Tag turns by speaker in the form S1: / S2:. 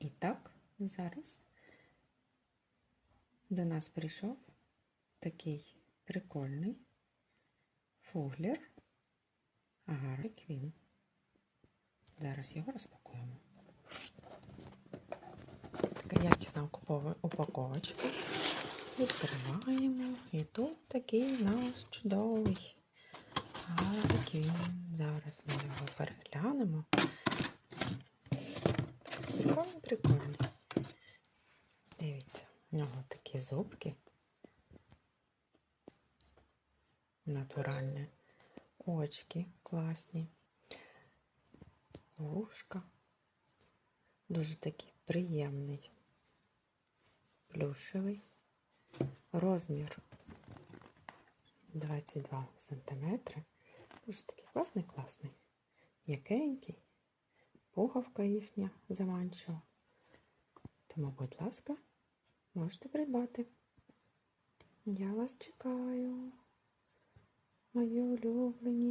S1: І так, зараз до нас прийшов такий прикольний фуглер Агари Квін. Зараз його розпакуємо. Така якісна упаковочка. Відкриваємо. І тут такий у нас чудовий Агари Квін. Зараз ми його переглянемо. Прикольний, прикольний. Дивіться, у нього такі зубки. Натуральні. Очки класні. Вушка. Дуже такий приємний. Плюшевий. Розмір 22 сантиметри. Дуже такий класний, класний. М'якенький. Пуговка їхня заманчива. Тому, будь ласка, можете придбати. Я вас чекаю, мої улюблені.